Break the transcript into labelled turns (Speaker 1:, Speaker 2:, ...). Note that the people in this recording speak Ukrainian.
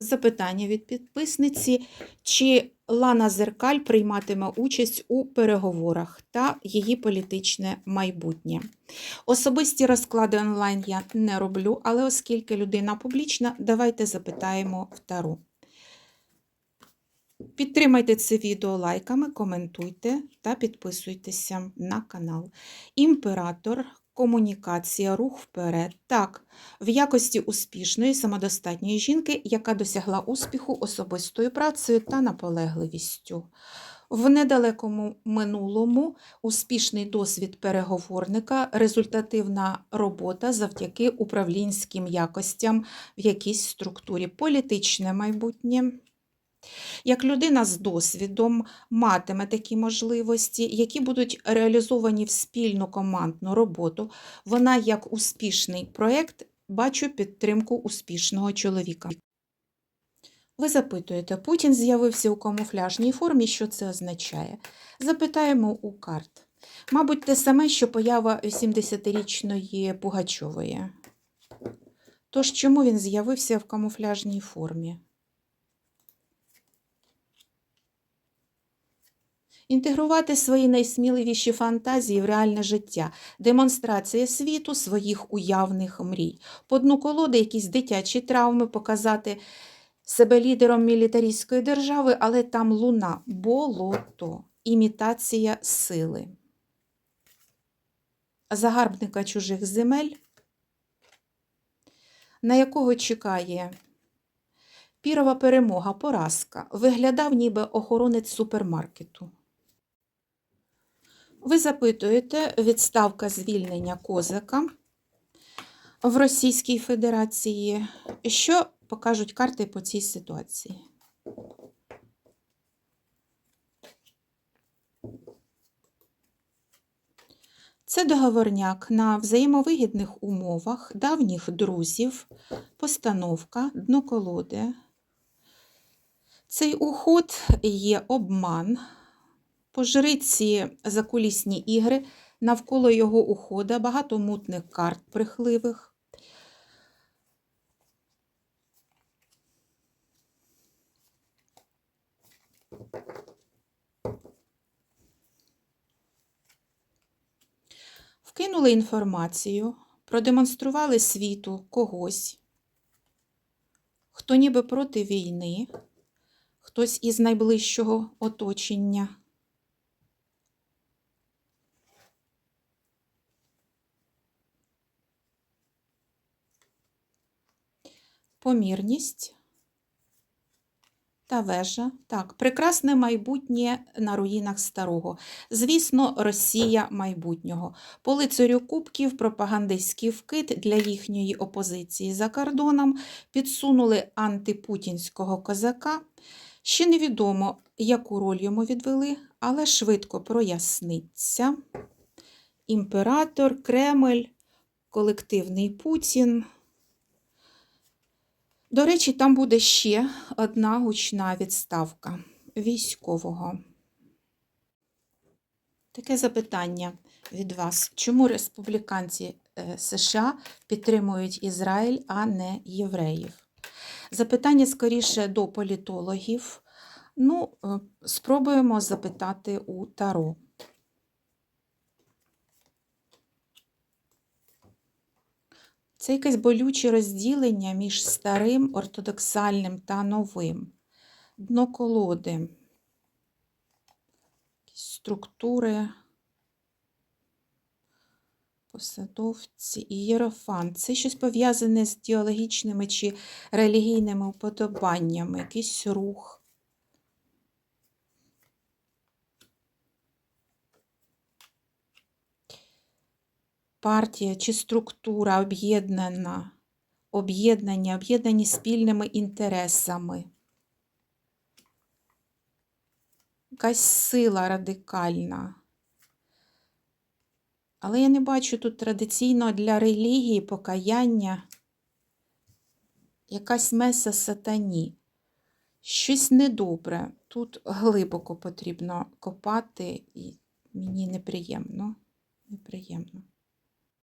Speaker 1: Запитання від підписниці, чи Лана Зеркаль прийматиме участь у переговорах та її політичне майбутнє. Особисті розклади онлайн я не роблю, але оскільки людина публічна, давайте запитаємо в Тару. Підтримайте це відео лайками, коментуйте та підписуйтеся на канал. Імператор, комунікація, рух вперед. Так, в якості успішної самодостатньої жінки, яка досягла успіху особистою працею та наполегливістю. В недалекому минулому успішний досвід переговорника, результативна робота завдяки управлінським якостям в якійсь структурі, політичне майбутнє. Як людина з досвідом матиме такі можливості, які будуть реалізовані в спільну командну роботу, вона як успішний проєкт бачу підтримку успішного чоловіка. Ви запитуєте, Путін з'явився у камуфляжній формі, що це означає? Запитаємо у карт. Мабуть, те саме, що поява 70-річної Пугачової. Тож чому він з'явився в камуфляжній формі? Інтегрувати свої найсміливіші фантазії в реальне життя, демонстрація світу своїх уявних мрій. По дну колоди якісь дитячі травми, показати себе лідером мілітарійської держави, але там луна, болото, імітація сили. Загарбника чужих земель, на якого чекає пірова перемога, поразка, виглядав ніби охоронець супермаркету. Ви запитуєте відставка звільнення козака в Російській Федерації. Що покажуть карти по цій ситуації? Це договорняк на взаємовигідних умовах давніх друзів, постановка, дно колоди. Цей уход є обман, по жриці закулісні ігри, навколо його ухода багато мутних карт брехливих. Вкинули інформацію, продемонстрували світу когось, хто ніби проти війни, хтось із найближчого оточення. Помірність та вежа. Так, прекрасне майбутнє на руїнах старого. Звісно, Росія майбутнього. По лицарю Кубків пропагандистський вкид для їхньої опозиції за кордоном підсунули антипутінського козака. Ще невідомо, яку роль йому відвели, але швидко проясниться. Імператор, Кремль, колективний Путін. До речі, там буде ще одна гучна відставка військового. Таке запитання від вас. Чому республіканці е, США підтримують Ізраїль, а не євреїв? Запитання скоріше до політологів. Ну, е, спробуємо запитати у Таро. Це якесь болюче розділення між старим, ортодоксальним та новим. Дно колоди, структури, посадовці і єрофант. Це щось пов'язане з діалогічними чи релігійними уподобаннями, якийсь рух. Партія чи структура об'єднана, об'єднання, об'єднані спільними інтересами. Якась сила радикальна. Але я не бачу тут традиційно для релігії покаяння якась меса сатані. Щось недобре. Тут глибоко потрібно копати, і мені неприємно. Неприємно.